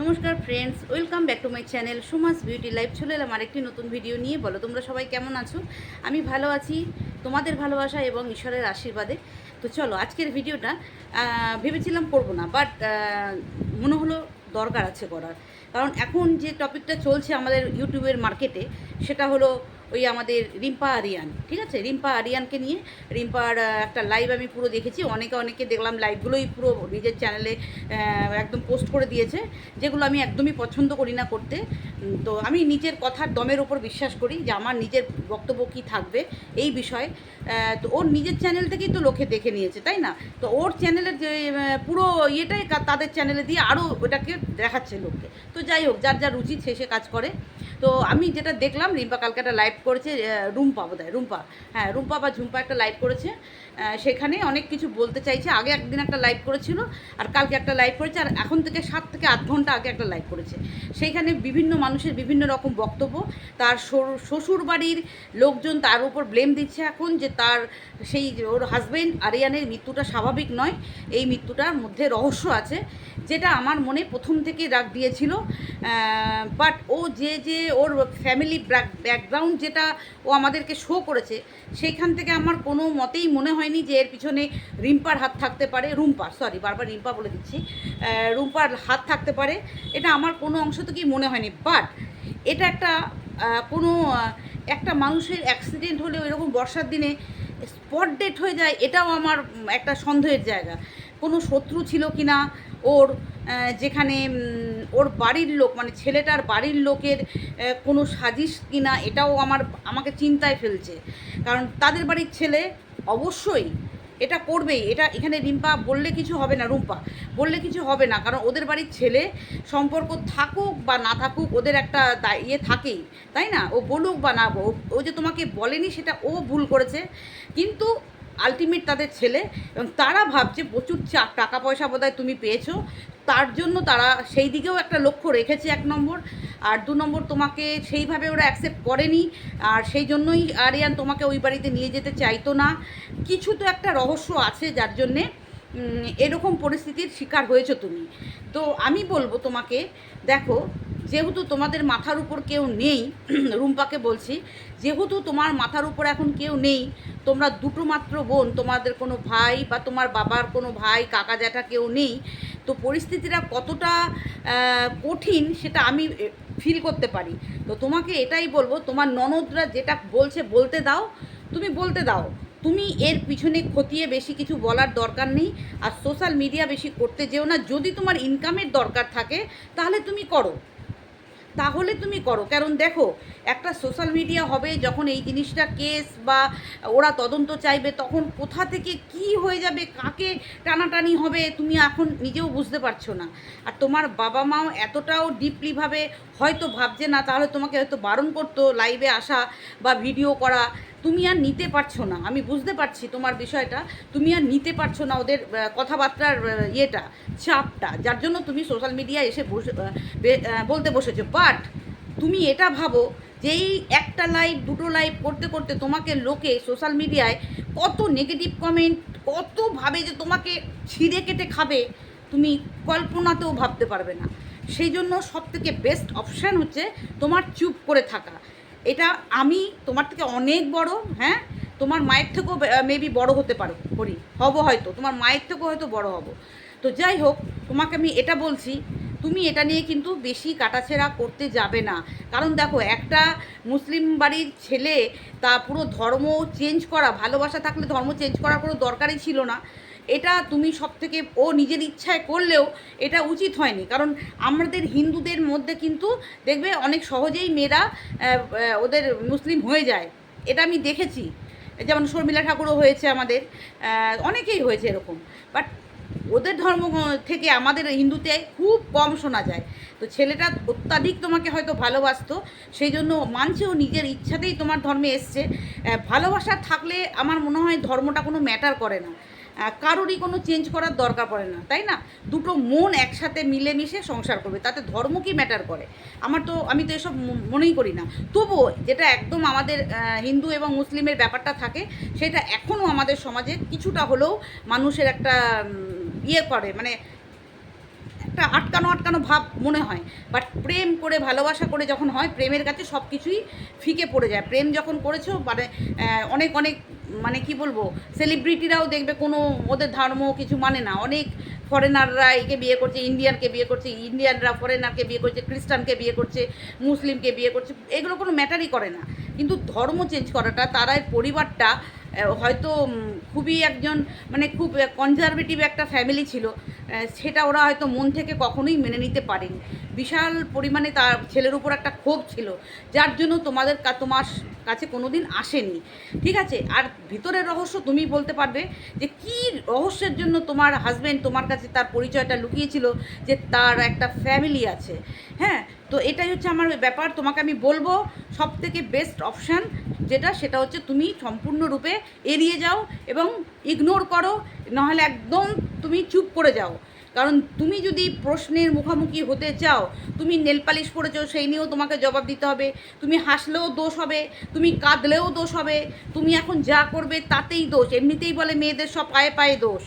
নমস্কার friends welcome back to my channel Suma's beauty life চলে এলাম আরেকটি নতুন ভিডিও নিয়ে। বলো, তোমরা সবাই কেমন আছো? আমি ভালো আছি, তোমাদের ভালোবাসা এবং ঈশ্বরের আশীর্বাদে। তো চলো, আজকের ভিডিওটা ভেবেছিলাম করব না বাট মনে হলো দরকার আছে করার। কারণ এখন যে টপিকটা চলছে আমাদের ইউটিউবের মার্কেটে সেটা হলো ওই আমাদের রিম্পা আরিয়ান, ঠিক আছে? রিম্পা আরিয়ানকে নিয়ে, রিম্পার একটা লাইভ আমি পুরো দেখেছি। অনেকে অনেকে দেখলাম লাইভগুলোই পুরো নিজের চ্যানেলে একদম পোস্ট করে দিয়েছে, যেগুলো আমি একদমই পছন্দ করি না করতে। তো আমি নিজের কথার দমের ওপর বিশ্বাস করি যে আমার নিজের বক্তব্য কী থাকবে এই বিষয়ে। তো ওর নিজের চ্যানেল থেকেই তো লোকে দেখে নিয়েছে, তাই না? তো ওর চ্যানেলের যে পুরো ইয়েটাই তাদের চ্যানেলে দিয়ে আরও ওটাকে দেখাচ্ছে লোককে। তো যাই হোক, যার যা রুচি, সে সে কাজ করে। তো আমি যেটা দেখলাম, রিম্পা কালকে একটা লাইভ করেছে আহ, রুম্পা বোধহয় রুম্পা। হ্যাঁ রুম্পা বা ঝুম্পা একটা লাইভ করেছে। সেখানে অনেক কিছু বলতে চাইছে। আগে একদিন একটা লাইভ করেছিল আর কালকে একটা লাইভ করেছে আর এখন থেকে সাত থেকে আট ঘণ্টা আগে একটা লাইভ করেছে। সেইখানে বিভিন্ন মানুষের বিভিন্ন রকম বক্তব্য। তার শ্বশুর বাড়ির লোকজন তার উপর ব্লেম দিচ্ছে এখন যে তার সেই ওর হাজবেন্ড আরিয়ানের মৃত্যুটা স্বাভাবিক নয়। এই মৃত্যুটার মধ্যে রহস্য আছে যেটা আমার মনে প্রথম থেকে রাগ দিয়েছিল। বাট ও যে যে ওর ফ্যামিলি ব্যাকগ্রাউন্ড যেটা ও আমাদেরকে শো করেছে, সেইখান থেকে আমার কোনো মতেই মনে হয়নি যে এর পিছনে রিম্পার হাত থাকতে পারে রুম্পার সরি বারবার রিম্পা বলে দিচ্ছি রুম্পার হাত থাকতে পারে, এটা আমার কোনো অংশ থেকেই মনে হয়নি বাট এটা একটা কোনো একটা মানুষের অ্যাক্সিডেন্ট হলে এরকম বর্ষার দিনে স্পট ডেট হয়ে যায়, এটাও আমার একটা সন্দেহের জায়গা। কোনো শত্রু ছিল কি না ওর যেখানে ওর বাড়ির লোক মানে ছেলেটার বাড়ির লোকের কোনো সাজিশ কিনা এটাও আমার, আমাকে চিন্তায় ফেলছে। কারণ তাদের বাড়ির ছেলে অবশ্যই এটা করবেই। এটা এখানে রিম্পা বললে কিছু হবে না, রুম্পা বললে কিছু হবে না। কারণ ওদের বাড়ির ছেলে সম্পর্ক থাকুক বা না থাকুক, ওদের একটা ইয়ে থাকেই, তাই না? ও বলুক বা না ও- ও যে তোমাকে বলেনি সেটা ও ভুল করেছে। কিন্তু আলটিমেট তাদের ছেলে এবং তারা ভাবছে প্রচুর চা- টাকা পয়সা বোধহয় তুমি পেয়েছ। তার জন্য তারা সেই দিকেও একটা লক্ষ্য রেখেছে এক নম্বর। আর দু নম্বর তোমাকে সেইভাবে ওরা অ্যাকসেপ্ট করেনি। আর সেই জন্যই আরিয়ান তোমাকে ওই বাড়িতে নিয়ে যেতে চাইতো না। কিছু তো একটা রহস্য আছে যার জন্যে এরকম পরিস্থিতির শিকার হয়েছো তুমি। তো আমি বলব তোমাকে, দেখো যেহেতু তোমাদের মাথার উপর কেউ নেই, রুম্পাকে বলছি, যেহেতু তোমার মাথার উপর এখন কেউ নেই, তোমরা দুটো মাত্র বোন, তোমাদের কোনো ভাই বা তোমার বাবার কোনো ভাই, কাকা জ্যাঠা কেউ নেই, তো পরিস্থিতিটা কতটা কঠিন সেটা আমি ফিল করতে পারি। তো তোমাকে এটাই বলব, তোমার ননদরা যেটা বলছে বলতে দাও, তুমি বলতে দাও। তুমি এর পিছনে খতিয়ে বেশি কিছু বলার দরকার নেই, আর সোশ্যাল মিডিয়া বেশি করতে যেও না। যদি তোমার ইনকামের দরকার থাকে, তাহলে তুমি করো। তাহলে তুমি করো। কারণ দেখো, একটা সোশ্যাল মিডিয়া হবে, যখন এই জিনিসটা কেস বা ওরা তদন্ত চাইবে, তখন কোথা থেকে কি হয়ে যাবে, কাকে টানাটানি হবে, তুমি এখন নিজেও বুঝতে পারছ না। আর তোমার বাবা মাও এতটাও ডিপলিভাবে হয়তো ভাবছে না, তাহলে তোমাকে হয়তো বারণ করতো লাইভে আসা বা ভিডিও করা। তুমি আর নিতে পারছ না। আমি বুঝতে পারছি তোমার বিষয়টা। তুমি আর নিতে পারছ না ওদের কথাবার্তার ইয়েটা, চাপটা। যার জন্য তুমি সোশ্যাল মিডিয়ায় এসে বসে বলতে বসেছো। বাট তুমি এটা ভাবো যে এই একটা লাইভ দুটো লাইভ করতে করতে তোমাকে লোকে সোশ্যাল মিডিয়ায় কত নেগেটিভ কমেন্ট কত ভাবে যে তোমাকে ছিঁড়ে কেটে খাবে, তুমি কল্পনাতেও ভাবতে পারবে না। সেই জন্য সব থেকে বেস্ট অপশান হচ্ছে তোমার চুপ করে থাকা। এটা আমি তোমার থেকে অনেক বড় হ্যাঁ? তোমার মায়ের থেকেও মেবি বড় হতে পারো করি হব হয়তো, তোমার মায়ের থেকেও হয়তো বড় হব। তো যাই হোক, তোমাকে আমি এটা বলছি, তুমি এটা নিয়ে কিন্তু বেশি কাটাছেড়া করতে যাবে না। কারণ দেখো, একটা মুসলিম বাড়ির ছেলে, তা পুরো ধর্ম চেঞ্জ করা, ভালোবাসা থাকলে ধর্ম চেঞ্জ করার কোনো দরকারই ছিল না। এটা তুমি সব থেকে ও নিজের ইচ্ছায় করলেও এটা উচিত হয়নি। কারণ আমাদের হিন্দুদের মধ্যে কিন্তু দেখবে অনেক সহজেই মেয়েরা ওদের মুসলিম হয়ে যায়। এটা আমি দেখেছি। যেমন শর্মিলা ঠাকুরও হয়েছে আমাদের অনেকেই হয়েছে এরকম। বাট ওদের ধর্ম থেকে আমাদের হিন্দুতে খুব কম শোনা যায়। তো ছেলেটা অত্যাধিক তোমাকে হয়তো ভালোবাসতো, সেই জন্য মানছেও নিজের ইচ্ছাতেই তোমার ধর্মে এসছে। ভালোবাসা থাকলে আমার মনে হয় ধর্মটা কোনো ম্যাটার করে না। কারোরই কোনো চেঞ্জ করার দরকার পড়ে না, তাই না? দুটো মন একসাথে মিলেমিশে সংসার করবে, তাতে ধর্ম কি ম্যাটার করে? আমার তো, আমি তো এসব মনেই করি না। তবুও যেটা একদম আমাদের হিন্দু এবং মুসলিমের ব্যাপারটা থাকে, সেটা এখনও আমাদের সমাজে কিছুটা হলেও মানুষের একটা ইয়ে করে মানে একটা আটকানো আটকানো ভাব মনে হয়। বাট প্রেম করে, ভালোবাসা করে যখন হয়, প্রেমের কাছে সব কিছুই ফিকে পড়ে যায়। প্রেম যখন করেছ মানে অনেক অনেক মানে কি বলব সেলিব্রিটিরাও দেখবে কোনো ওদের ধর্ম কিছু মানে না। অনেক ফরেনাররা একে বিয়ে করছে ইন্ডিয়ানকে বিয়ে করছে ইন্ডিয়ানরা ফরেনারকে বিয়ে করছে খ্রিস্টানকে বিয়ে করছে মুসলিমকে বিয়ে করছে, এগুলো কোনো ম্যাটারই করে না। কিন্তু ধর্ম চেঞ্জ করাটা, তারা পরিবারটা হয়তো খুবই একজন মানে খুব কনজারভেটিভ একটা ফ্যামিলি ছিল। সেটা ওরা হয়তো মন থেকে কখনোই মেনে নিতে পারেনি। বিশাল পরিমাণে তার ছেলের উপর একটা ক্ষোভ ছিল, যার জন্য তোমাদের তোমার কাছে কোনো দিন আসেনি ঠিক আছে? আর ভিতরের রহস্য তুমি বলতে পারবে যে, কি রহস্যের জন্য তোমার হাজব্যান্ড তোমার কাছে তার পরিচয়টা লুকিয়েছিল যে তার একটা ফ্যামিলি আছে? হ্যাঁ? তো এটাই হচ্ছে আমার ব্যাপার। তোমাকে আমি বলব সব থেকে বেস্ট অপশান যেটা, সেটা হচ্ছে তুমি সম্পূর্ণরূপে এড়িয়ে যাও এবং ইগনোর করো, নাহলে একদম তুমি চুপ করে যাও। কারণ তুমি যদি প্রশ্নের মুখোমুখি হতে চাও, তুমি নেল পালিশ পরেছো সেই নিয়েও তোমাকে জবাব দিতে হবে। তুমি হাসলেও দোষ হবে, তুমি কাঁদলেও দোষ হবে, তুমি এখন যা করবে তাতেই দোষ। এমনিতেই বলে মেয়েদের সব পায়ে পায়ে দোষ।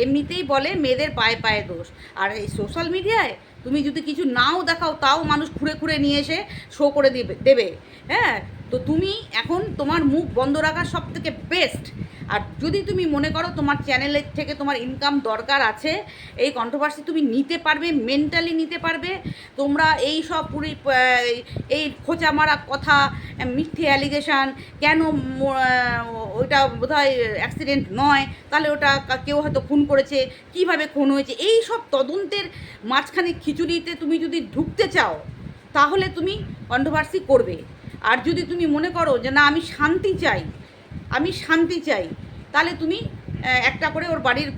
এমনিতেই বলে মেয়েদের পায়ে পায়ে দোষ। আর এই সোশ্যাল মিডিয়ায় তুমি যদি কিছু নাও দেখাও, তাও মানুষ খুঁড়ে খুঁড়ে নিয়ে এসে শো করে দেবে দেবে। হ্যাঁ? তো তুমি এখন তোমার মুখ বন্ধ রাখা সব থেকে বেস্ট আর যদি তুমি মনে করো তোমার চ্যানেলের থেকে তোমার ইনকাম দরকার আছে, এই কন্ট্রোভার্সি তুমি নিতে পারবে মেন্টালি নিতে পারবে। তোমরা এই সব পুরি এই খোঁচা মারা কথা, মিথ্যে অ্যালিগেশান কেন ওইটা বোধহয় অ্যাক্সিডেন্ট নয়, তাহলে ওটা কেউ হয়তো খুন করেছে, কীভাবে খুন হয়েছে, এই সব তদন্তের মাঝখানে খিচুড়িতে তুমি যদি ঢুকতে চাও, তাহলে তুমি কন্ট্রোভার্সি করবে। আর যদি তুমি মনে করো যে না, আমি শান্তি চাই, আমি শান্তি চাই, তাহলে তুমি একটা করে ওর বাড়ির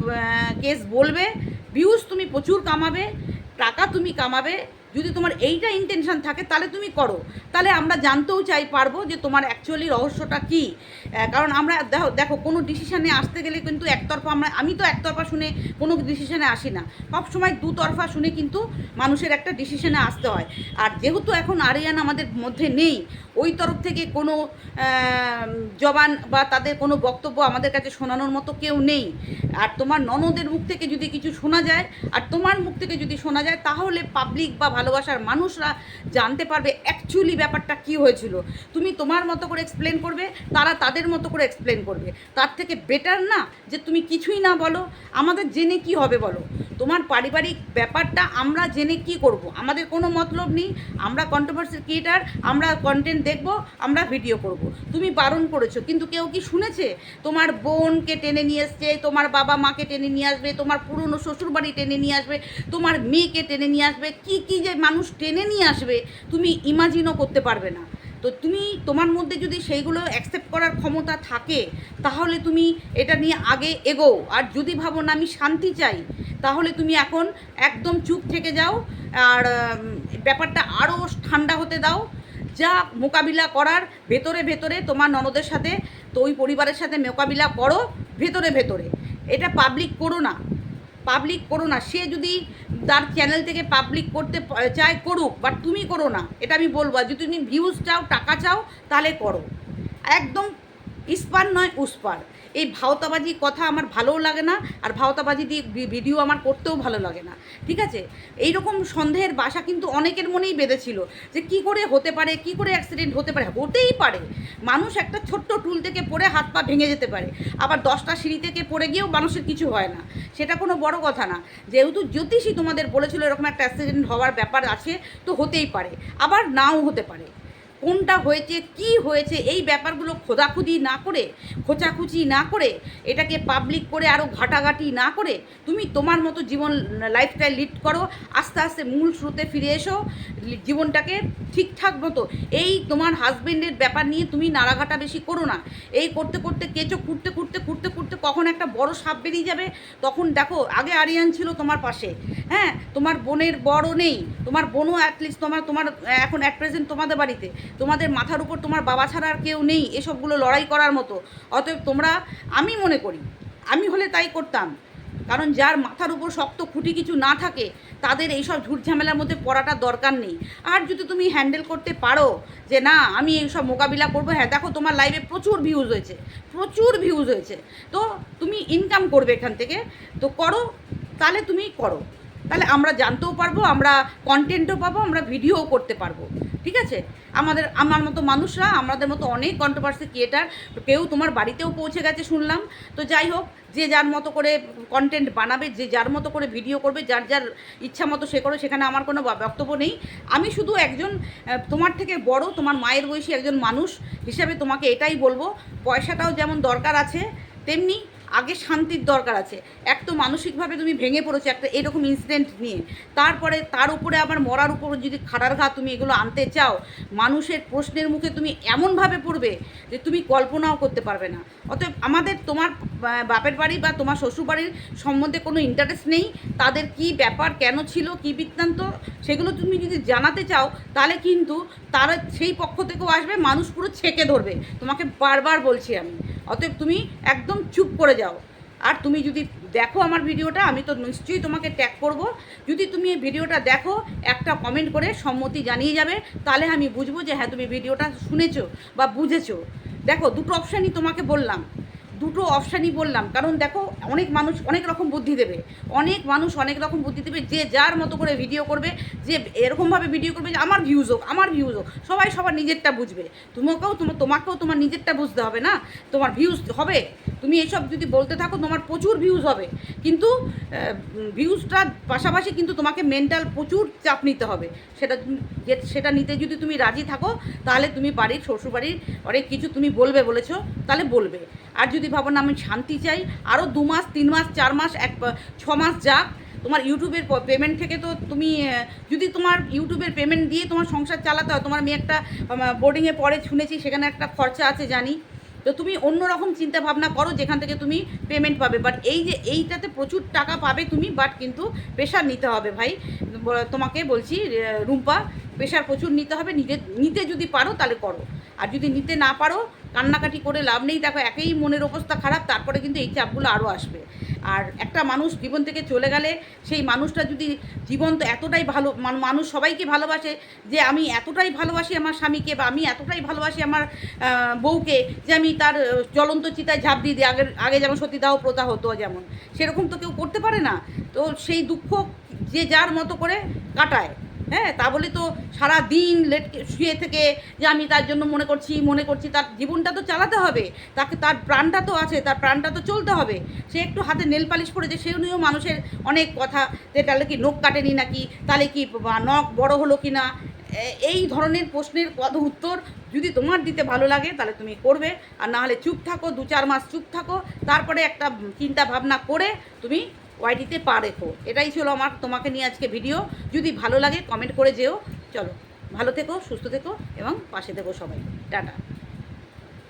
কেস বলবে ভিউজ তুমি প্রচুর কামাবে, টাকা তুমি কামাবে যদি তোমার এইটা ইন্টেনশন থাকে, তাহলে তুমি করো। তাহলে আমরা জানতেও চাই, পারব যে তোমার অ্যাকচুয়ালি রহস্যটা কী। কারণ আমরা, দেখো দেখো, কোনো ডিসিশানে আসতে গেলে কিন্তু একতরফা আমরা, আমি তো একতরফা শুনে কোনো ডিসিশানে আসি না। সবসময় দুতরফা শুনে কিন্তু মানুষের একটা ডিসিশানে আসতে হয়। আর যেহেতু এখন আরিয়ান আমাদের মধ্যে নেই, ওই তরফ থেকে কোনো জবান বা তাদের কোনো বক্তব্য আমাদের কাছে শোনানোর মতো কেউ নেই। আর তোমার ননদের মুখ থেকে যদি কিছু শোনা যায়, আর তোমার মুখ থেকে যদি শোনা যায়, তাহলে পাবলিক বা ভালোবাসার মানুষরা জানতে পারবে অ্যাকচুয়ালি ব্যাপারটা কী হয়েছিল। তুমি তোমার মতো করে এক্সপ্লেন করবে, তারা তাদের মতো করে এক্সপ্লেন করবে। তার থেকে বেটার না যে তুমি কিছুই না বলো, আমাদের জেনে কি হবে বলো? তোমার পারিবারিক ব্যাপারটা আমরা জেনে কি করব? আমাদের কোনো মতলব নেই, আমরা কন্ট্রোভার্সি ক্রিয়েটার আমরা কন্টেন্ট দেখব, আমরা ভিডিও করব। তুমি বারণ করেছ, কিন্তু কেউ কি শুনেছে? তোমার বোনকে টেনে নিয়ে এসছে, তোমার বাবা মাকে টেনে নিয়ে আসবে, তোমার পুরনো শ্বশুরবাড়ি টেনে নিয়ে আসবে, তোমার মেয়েকে টেনে নিয়ে আসবে, কি কি যে মানুষ টেনে নিয়ে আসবে, তুমি ইমাজিনও করতে পারবে না। তো তুমি, তোমার মধ্যে যদি সেইগুলো অ্যাকসেপ্ট করার ক্ষমতা থাকে, তাহলে তুমি এটা নিয়ে আগে এগো আর যদি ভাবো না, আমি শান্তি চাই, তাহলে তুমি এখন একদম চুপ থেকে যাও, আর ব্যাপারটা আরও ঠান্ডা হতে দাও। যা মোকাবিলা করার ভেতরে ভেতরে তোমার ননদের সাথে, তো ওই পরিবারের সাথে মোকাবিলা করো, ভেতরে ভেতরে। এটা পাবলিক করো না। পাবলিক করো না। সে যদি তার চ্যানেল থেকে পাবলিক করতে চায়, করুক বাট তুমি করো না। এটা আমি বলব। আর যদি তুমি ভিউজ চাও, টাকা চাও, তাহলে করো। একদম ইস্পার নয় উস্পার। এই ভাওতাবাজি কথা আমার ভালোও লাগে না, আর ভাওতাবাজি দিয়ে ভিডিও আমার করতেও ভালো লাগে না। ঠিক আছে? এই রকম সন্দেহের বাসা কিন্তু অনেকের মনেই বেঁধেছিল যে কি করে হতে পারে, কি করে অ্যাক্সিডেন্ট হতে পারে, হতেই পারে। মানুষ একটা ছোট্ট টুল থেকে পড়ে হাত পা ভেঙে যেতে পারে, আবার দশটা সিঁড়ি থেকে পড়ে গিয়েও মানুষের কিছু হয় না। সেটা কোনো বড় কথা না। যেহেতু জ্যোতিষী তোমাদের বলেছিল এরকম একটা অ্যাক্সিডেন্ট হওয়ার ব্যাপার আছে, তো হতেই পারে, আবার নাও হতে পারে। কোনটা হয়েছে, কি হয়েছে, এই ব্যাপারগুলো খোদাখুদি না করে খোঁচাখুচি না করে, এটাকে পাবলিক করে আরও ঘাটাঘাটি না করে, তুমি তোমার মতো জীবন লাইফস্টাইল লিড করো, আস্তে আস্তে মূল স্রোতে ফিরে এসো, জীবনটাকে ঠিকঠাক মতো, এই তোমার হাজবেন্ডের ব্যাপার নিয়ে তুমি নাড়াঘাটা বেশি করো না, এই করতে করতে কেঁচো, খুঁড়তে খুঁড়তে খুঁড়তে খুঁড়তে কখন একটা বড় সাপ বেরিয়ে যাবে, তখন দেখো, আগে আরিয়ান ছিল তোমার পাশে হ্যাঁ তোমার বোনের বড় নেই, তোমার বোনও অ্যাটলিস্ট তোমার তোমার এখন অ্যাট প্রেজেন্ট তোমাদের বাড়িতে তোমাদের মাথার উপর তোমার বাবা ছাড়া আর কেউ নেই এসবগুলো লড়াই করার মতো। অতএব তোমরা, আমি মনে করি, আমি হলে তাই করতাম। কারণ যার মাথার উপর শক্ত খুঁটি কিছু না থাকে, তাদের এইসব ঝামেলার মধ্যে পড়াটা দরকার নেই। আর যদি তুমি হ্যান্ডেল করতে পারো যে, না, আমি এইসব মোকাবিলা করব হ্যাঁ দেখো তোমার লাইভে প্রচুর ভিউজ হয়েছে, প্রচুর ভিউজ হয়েছে। তো তুমি ইনকাম করবে এখান থেকে। তো করো, তাহলে তুমি করো। তাহলে আমরা জানতেও পারব, আমরা কন্টেন্টও পাবো, আমরা ভিডিওও করতে পারব। ঠিক আছে? আমাদের, আমার মতো মানুষরা, আমাদের মতো অনেক কন্ট্রোভার্সি ক্রিয়েটার কেউ তোমার বাড়িতেও পৌঁছে গেছে শুনলাম। তো যাই হোক, যে যার মতো করে কন্টেন্ট বানাবে, যে যার মতো করে ভিডিও করবে, যার যার ইচ্ছা মতো সে করে, সেখানে আমার কোনো বক্তব্য নেই। আমি শুধু একজন তোমার থেকে বড়, তোমার মায়ের বয়সী একজন মানুষ হিসাবে তোমাকে এটাই বলব, পয়সাটাও যেমন দরকার আছে, তেমনি আগে শান্তির দরকার আছে। এক তো মানসিকভাবে তুমি ভেঙে পড়েছো একটা এরকম ইনসিডেন্ট নিয়ে। তারপরে তার উপরে আবার মরার উপর যদি খাড়ার ঘা তুমি এগুলো আনতে চাও, মানুষের প্রশ্নের মুখে তুমি এমনভাবে পড়বে যে তুমি কল্পনাও করতে পারবে না। অতএব আমাদের তোমার বাপের বাড়ি বা তোমার শ্বশুর বাড়ির সম্বন্ধে কোনো ইন্টারেস্ট নেই। তাদের কি ব্যাপার, কেন ছিল, কি বৃত্তান্ত, সেগুলো তুমি যদি জানাতে চাও, তাহলে কিন্তু তারা সেই পক্ষ থেকেও আসবে, মানুষ পুরো ছেঁকে ধরবে। তোমাকে বারবার বলছি আমি। অতএব তুমি একদম চুপ করে যাও। আর তুমি যদি দেখো আমার ভিডিওটা, আমি তো নিশ্চয়ই তোমাকে ট্যাগ করব। যদি তুমি এই ভিডিওটা দেখো, একটা কমেন্ট করে সম্মতি জানিয়ে যাবে, তাহলে আমি বুঝব যে হ্যাঁ তুমি ভিডিওটা শুনেছো বা বুঝেছ। দেখো, দুটো অপশানই তোমাকে বললাম। দুটো অপশানই বললাম। কারণ দেখো, অনেক মানুষ অনেক রকম বুদ্ধি দেবে। অনেক মানুষ অনেক রকম বুদ্ধি দেবে, যে যার মতো করে ভিডিও করবে, যে এরকমভাবে ভিডিও করবে যে আমার ভিউজ হোক, আমার ভিউজ হোক। সবাই সবার নিজেরটা বুঝবে। তোমাকেও তোমার তোমাকেও তোমার নিজেরটা বুঝতে হবে না? তোমার ভিউজ হবে? তুমি এইসব যদি বলতে থাকো, তোমার প্রচুর ভিউজ হবে। কিন্তু ভিউজটার পাশাপাশি কিন্তু তোমাকে মেন্টাল প্রচুর চাপ নিতে হবে। সেটা সেটা নিতে যদি তুমি রাজি থাকো, তাহলে তুমি বাড়ির, শ্বশুরবাড়ির অনেক কিছু তুমি বলবে বলেছ, তাহলে বলবে। আর যদি ভাবো না আমি শান্তি চাই আরও দু মাস, তিন মাস, চার মাস, এক, ছ মাস যাক তোমার ইউটিউবের পেমেন্ট থেকে তো তুমি যদি তোমার ইউটিউবের পেমেন্ট দিয়ে তোমার সংসার চালাতে হয়, তোমার মেয়ে একটা বোর্ডিংয়ে পড়ে শুনেছি, সেখানে একটা খরচা আছে জানি, তো তুমি অন্য রকম চিন্তা ভাবনা করো, যেখান থেকে তুমি পেমেন্ট পাবে। বাট এই যে, এইটাতে প্রচুর টাকা পাবে তুমি বাট কিন্তু প্রেশার নিতে হবে ভাই। তোমাকে বলছি রুম্পা প্রেশার প্রচুর নিতে হবে নিতে নিতে যদি পারো তাহলে করো। আর যদি নিতে না পারো, কান্নাকাটি করে লাভ নেই। দেখো, একেই মনের অবস্থা খারাপ, তারপরে কিন্তু এই চাপগুলো আরও আসবে। আর একটা মানুষ জীবন থেকে চলে গেলে, সেই মানুষটা যদি জীবন তো এতটাই ভালো মানুষ সবাইকে ভালোবাসে যে আমি এতটাই ভালোবাসি আমার স্বামীকে বা আমি এতটাই ভালোবাসি আমার বউকে যে আমি তার জ্বলন্ত চিতায় ঝাঁপ দিয়ে দিই। আগের আগে যেমন সতীদাহ প্রথা হতো যেমন। সেরকম তো কেউ করতে পারে না। তো সেই দুঃখ যে যার মতো করে কাটায়। হ্যাঁ তা বলে তো সারা দিন লেট শুয়ে থেকে যে আমি তার জন্য মনে করছি মনে করছি, তার জীবনটা তো চালাতে হবে। তাকে, তার প্রাণটা তো আছে, তার প্রাণটা তো চলতে হবে। সে একটু হাতে নেল পালিশ পড়েছে সেও নিয়েও মানুষের অনেক কথা। যে তাহলে কি নখ কাটেনি নাকি? তাহলে কি নখ বড় হলো কি না এই ধরনের প্রশ্নের কত উত্তর যদি তোমার দিতে ভালো লাগে, তাহলে তুমি করবে। আর না হলে চুপ থাকো, দু চার মাস চুপ থাকো। তারপরে একটা চিন্তা ভাবনা করে তুমি ওয়াইটিতে পা রেখো। এটাই ছিল আমার তোমাকে নিয়ে আজকে ভিডিও। যদি ভালো লাগে কমেন্ট করে যেও। চলো, ভালো থেকো, সুস্থ থেকো, এবং পাশে থেকো সবাই। টাটা।